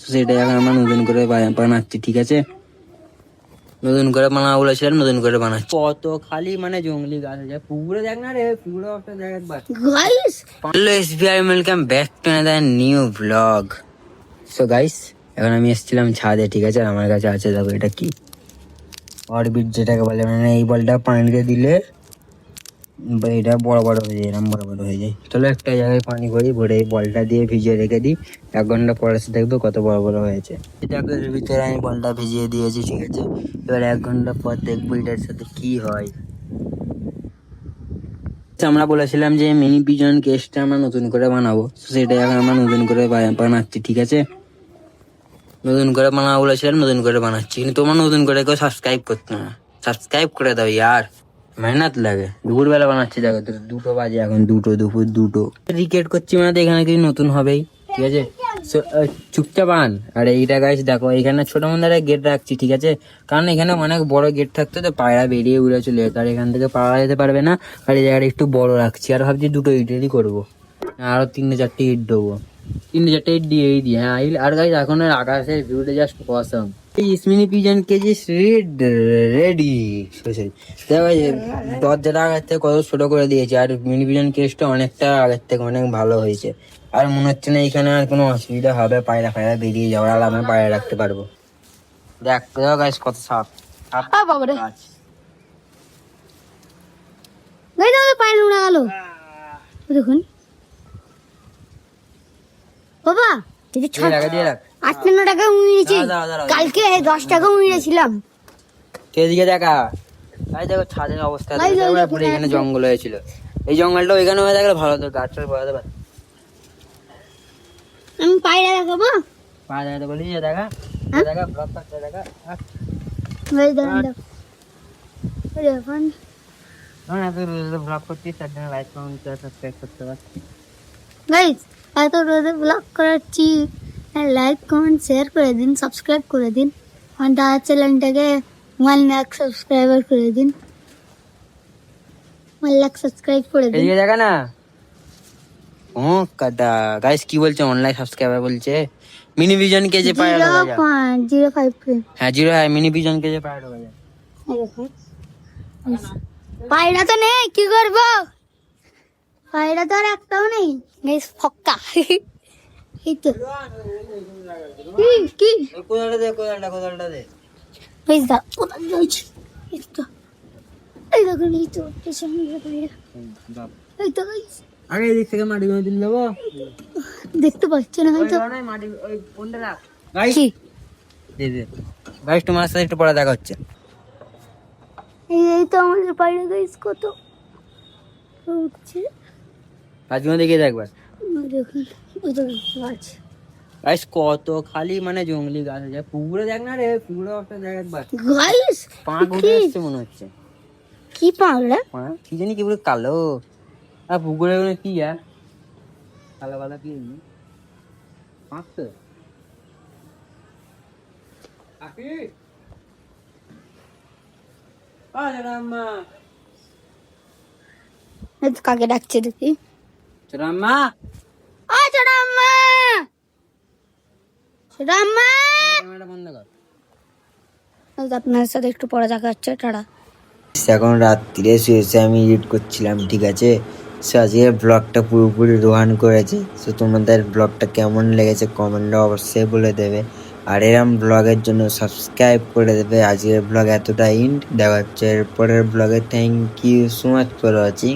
সেটাই এখন আমরা নতুন করে বানাচ্ছি ঠিক আছে? নতুন করে বানাবো বলেছিলাম নতুন করে বানাচ্ছি। কত খালি মানে জঙ্গলি গাছ আছে পুকুরে দেখ না রে পুকুরে একটা দেখ একবার। Guys hello SBI welcome back to another new blog so guys এখন আমি এসেছিলাম ছাদে ঠিক আছে? আর আমার কাছে আছে দেখো এটা কি? অরবিট যেটাকে বলে মানে এই বলটা পানিতে দিলে এটা বড় বড় হয়ে যায় এরকম বড় বড় হয়ে যায়। চলো একটা জায়গায় পানি ভরি ভরে বলটা দিয়ে ভিজিয়ে রেখে দিই। এক ঘণ্টা পরে এসে দেখব কত বড় বড় হয়েছে। এটাকে এর ভিতরে আমি বলটা ভিজিয়ে দিয়েছি ঠিক আছে? এবার এক ঘণ্টা পর দেখব এটার সাথে কি হয়। আচ্ছা, আমরা বলেছিলাম যে মিনি পিজন কেসটা আমরা নতুন করে বানাবো। সেটা এখন আমরা নতুন করে বানাচ্ছি ঠিক আছে? নতুন করে বানাবো বলেছিলাম নতুন করে বানাচ্ছি। কিন্তু তোমরা নতুন করে কেউ সাবস্ক্রাইব করতে না। সাবস্ক্রাইব করে দাও ইয়ার। মেহনত লাগে। দুপুরবেলা বানাচ্ছি, দেখো তো, দুটো বাজে এখন, দুটো, দুপুর দুটো। রিকেট করছি মানে এখানে কিছু নতুন হবেই, ঠিক আছে? চুপচাপ আন। আর এইটা গাছ দেখো, এখানে ছোট মন্দারে গেট রাখছি, ঠিক আছে? কারণ এখানে অনেক বড় গেট থাকতো তো, পায়রা বেরিয়ে উড়ে চলে যেত, আর এখান থেকে পাওয়া যেতে পারবে না। আর এই জায়গাটা একটু বড় রাখছি, আর ভাবছি দুটো ইটেরই করব। আরও তিনটে চারটে ইট দেবো। তিনটে চারটে ইট দিয়ে এই দিয়ে হ্যাঁ আর গাছ এখন আকাশের ভিউটা জাস্ট অসম এই স্মিনি পিজন কেজি রেড রেডি দেখো এই দরজাটা আগের থেকে কত ছোট করে দিয়েছে আর মিনি পিজন কেসটা অনেকটা আগের থেকে অনেক ভালো হয়েছে। আর মনে হচ্ছে না এখানে আর কোনো অসুবিধা হবে পায়রা ফায়রা বেরিয়ে যাওয়ার আরামে পায়রা রাখতে পারব। দেখ দেখো গাছ কত সাপ। বাবারে। গাইস আমাদের পানি উড়ে গেল। দেখুন। বাবা যদি দিয়ে রাখ। আটান্ন টাকা উড়িয়েছি। কালকে দশ টাকা উড়িয়েছিলাম এদিকে দেখা? ভাই দেখো ছাদের অবস্থা। ভাই, পুরো এখানে জঙ্গল হয়েছিল। এই জঙ্গলটা ওইখানে হয়ে থাকলে ভালো হতো গাছটা বড়াতে পারে আমি পায়রা দেখাবো? পা দেখাতে বলি দেখা। হ্যাঁ? দেখা ব্লক করতে দেখা। হ্যাঁ। এই দাঁড়ান দেখুন ব্লক করছিস তার জন্য লাইক কমেন্ট সাবস্ক্রাইব করতে পারছি গাইস এত ব্লগ করাচ্ছি। লাইক কমেন্ট শেয়ার করে দিন সাবস্ক্রাইব করে দিন আমার দাদা চ্যানেলটাকে ওয়ান লাখ সাবস্ক্রাইবার করে দিন ওয়ান লাখ সাবস্ক্রাইব করে দিন এদিকে দেখা না ও কাটা গাইস কি বলছে অনলাইন সাবস্ক্রাইবার বলছে মিনি ভিজন কে যে পায় জিরো পয়েন্ট জিরো ফাইভ হ্যাঁ জিরো হ্যাঁ মিনি ভিজন কে যে পায় পায়রা তো নেই কি করব পায়রা তো আর একটাও নেই নেই ফক্কা এই তো কি কি কোদালটা দে কোদালটা কোদালটা দে এই দা কোথায় যাইছি এই তো এই দেখুন এই তো পেছনে এই তো guys, এদিক থেকে মাটি করে দিন দেবো দেখতে পাচ্ছি না হয়তো। মাটি ওই কোনটা রাখ গাইস দে দে গাইস তোমার সাথে একটু পরে দেখা হচ্ছে। এই এই তো আমাদের পায়রা গাইস কত উঠছে আজকে দেখে দেখ দেখুন। ওই তো গাছ গাইস কত খালি মানে জঙ্গলি গাছ আছে। পুকুরে দেখ না রে পুকুরে একটা দেখ একবার। গাইস পাঁক উঠে আসছে মনে হচ্ছে। কি পাঁক কি জানি কি পুরো কালো। আর পুকুরে ওখানে কি আর? কালো কালো কি পাঁক তো কাকি? আ রাম্মা। কাকে ডাকছে দেখি। রাম্মা। কর। আপনার সাথে একটু পরে দেখা হচ্ছে টাটা। এখন রাত্রিরে শুয়ে আমি এডিট করছিলাম ঠিক আছে? সো আজকে ব্লগটা পুরোপুরি রোহান করেছে। সো তোমাদের ব্লগটা কেমন লেগেছে কমেন্টে অবশ্যই বলে দেবে। আর এরম ব্লগের জন্য সাবস্ক্রাইব করে দেবে। আজকের ব্লগ এতটা ইন্ট দেখা হচ্ছে এরপরের ব্লগে thank you so much for watching